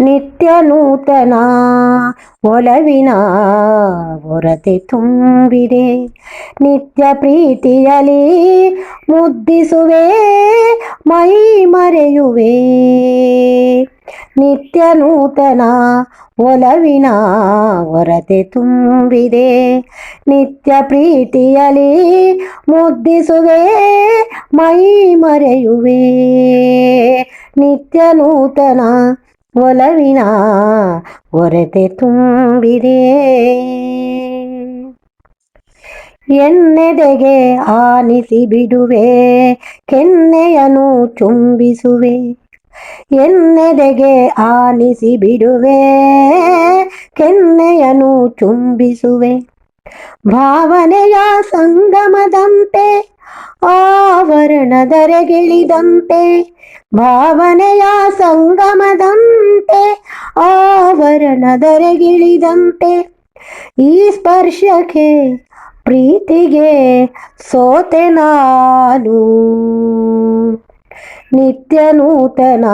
ನಿತ್ಯ ನೂತನ ಒಲವಿನ ಹೊರತೆ ತುಂಬಿದೆ. ನಿತ್ಯ ಪ್ರೀತಿಯಲಿ ಮುದ್ದಿಸುವೆ, ಮೈ ಮರೆಯುವೆ. ನಿತ್ಯ ನೂತನ ಒಲವಿನ ಹೊರತೆ ತುಂಬಿದೆ. ನಿತ್ಯ ಪ್ರೀತಿಯಲಿ ಮುದ್ದಿಸುವೆ, ಮೈ ಮರೆಯುವೆ. ನಿತ್ಯ ನೂತನ ಒಲವಿನ ಒರತೆ ತುಂಬಿದೆ. ಎನ್ನೆದೆಗೆ ಆನಿಸಿ ಬಿಡುವೆ, ಕೆನ್ನೆಯನು ಚುಂಬಿಸುವೆ. ಎನ್ನೆದೆಗೆ ಆನಿಸಿ ಬಿಡುವೆ, ಕೆನ್ನೆಯನು ಚುಂಬಿಸುವೆ. ಭಾವನೆಯ ಸಂಗಮದಂತೆ ಆವರಣದರೆಗಿಳಿದಂತೆ ಭಾವನೆಯ ಸಂಗಮದಂತೆ ಆವರಣದರೆಗಿಳಿದಂತೆ ಈ ಸ್ಪರ್ಶಕ್ಕೆ ಪ್ರೀತಿಗೆ ಸೋತೆ ನಾನು. ನಿತ್ಯ ನೂತನ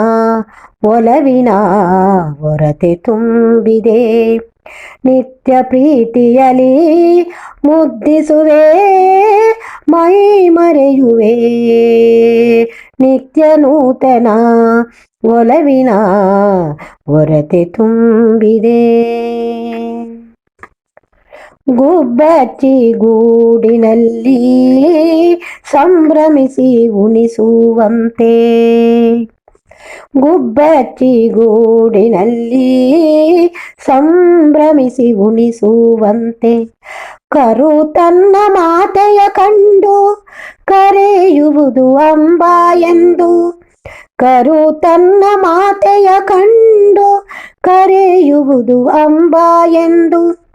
ಒಲವಿನ ಹೊರತೆ ತುಂಬಿದೆ. ನಿತ್ಯ ಪ್ರೀತಿಯಲಿ ಮುದ್ದಿಸುವೆ ಮೈ ಮರೆಯುವೆ ನಿತ್ಯ ನೂತನ ಒಲವಿನ ಹೊರತೆ ತುಂಬಿದೆ. ಗುಬ್ಬಚ್ಚಿ ಗೂಡಿನಲ್ಲಿ ಸಂಭ್ರಮಿಸಿ ಉಣಿಸುವಂತೆ. ಗುಬ್ಬಚ್ಚಿ ಗೂಡಿನಲ್ಲಿ ಸಂಭ್ರಮಿಸಿ ಉಣಿಸುವಂತೆ. ಕರು ತನ್ನ ಮಾತೆಯ ಕಂಡು ಕರೆಯುವುದು ಅಂಬ ಎಂದು. ಕರು ತನ್ನ ಮಾತೆಯ ಕಂಡು ಕರೆಯುವುದು ಅಂಬ ಎಂದು.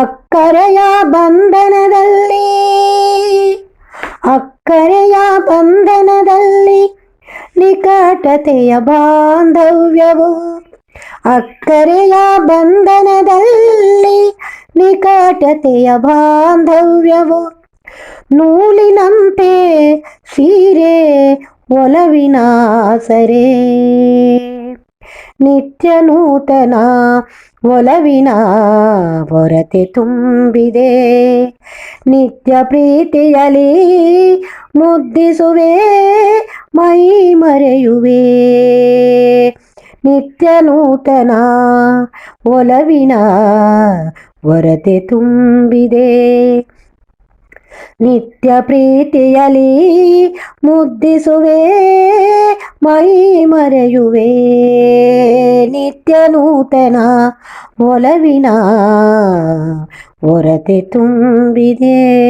ಅಕ್ಕರೆಯ ಬಂಧನದಲ್ಲಿ ಅಕ್ಕರೆಯ ಬಂಧನದಲ್ಲಿ ನಿಕಟತೆಯ ಬಾಂಧವ್ಯವು. ಅಕ್ಕರೆಯ ಬಂಧನದಲ್ಲಿ ನಿಕಟತೆಯ ಬಾಂಧವ್ಯವು. ನೂಲಿನಂತೆ ಸೀರೆ ಒಲವಿನ ಸರೆ ನಿತ್ಯ ನೂತನ ಒಲವಿನ ಹೊರತೆ ತುಂಬಿದೆ ನಿತ್ಯ ಪ್ರೀತಿಯಲಿ ಮುದ್ದಿಸುವೆ ಮೈ ಮರೆಯುವೆ ನಿತ್ಯ ನೂತನ ಒಲವಿನ ಹೊರತೆ ತುಂಬಿದೆ ನಿತ್ಯ ಪ್ರೀತಿಯಲಿ ಮುದ್ದಿಸುವೆ ಮೈ ಮರೆಯುವೆ. ನಿತ್ಯ ನೂತನ ಒಲವಿನ ಹೊರತೆ ತುಂಬಿದೆ.